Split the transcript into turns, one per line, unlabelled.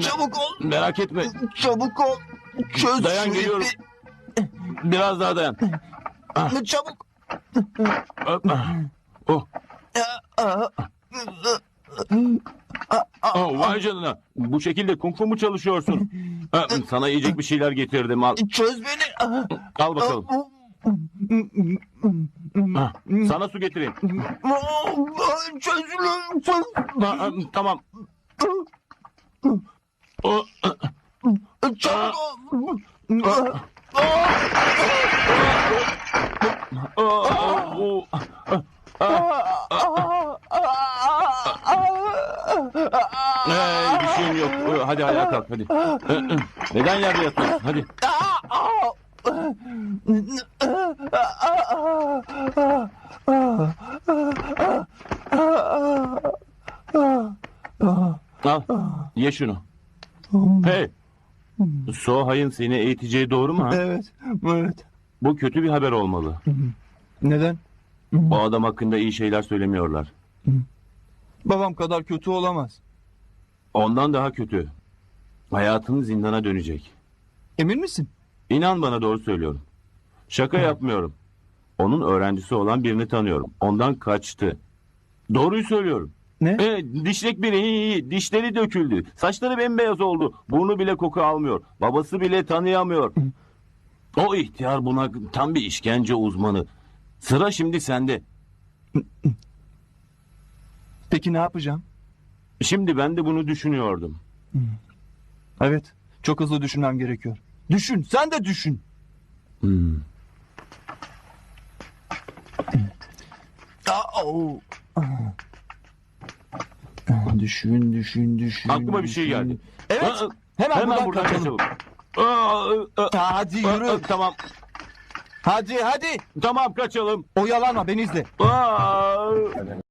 Çabuk ol.
Merak etme.
Çabuk ol. Çöz
Dayan
şu
geliyorum.
ipi.
Biraz daha dayan.
Çabuk.
Oh,
Aa,
oh, vay canına. Bu şekilde kung fu mu çalışıyorsun? Ha, Sana yiyecek bir şeyler getirdim. Al,
Çöz beni.
Al bakalım. Ha, sana su getireyim.
aa, Çözülün. Çöz.
Ha, ha, tamam.
Çabuk
bir şeyim yok. Hadi ayağa kalk hadi. Neden yerde yatıyorsun? Hadi. Al, ye şunu. Hey, Sohay'ın seni eğiteceği doğru mu? ha?
Evet. Evet.
Bu kötü bir haber olmalı.
Neden?
Bu adam hakkında iyi şeyler söylemiyorlar.
Babam kadar kötü olamaz.
Ondan daha kötü. Hayatın zindana dönecek.
Emin misin?
İnan bana doğru söylüyorum. Şaka yapmıyorum. Onun öğrencisi olan birini tanıyorum. Ondan kaçtı. Doğruyu söylüyorum.
Ne?
E, dişlek biri. Dişleri döküldü. Saçları bembeyaz oldu. Burnu bile koku almıyor. Babası bile tanıyamıyor. O ihtiyar buna tam bir işkence uzmanı. Sıra şimdi sende.
Peki ne yapacağım?
Şimdi ben de bunu düşünüyordum.
Evet. Çok hızlı düşünmem gerekiyor. Düşün. Sen de düşün.
Hmm.
Aa, oo. Düşün, düşün, düşün.
Aklıma bir şey
düşün.
geldi.
Evet.
Aa,
Hemen,
Hemen
buradan,
buradan
kaçalım.
kaçalım. Aa, aa,
Hadi yürü.
aa, Tamam.
Hadi hadi.
Tamam kaçalım.
Oyalanma beni izle.
Aa.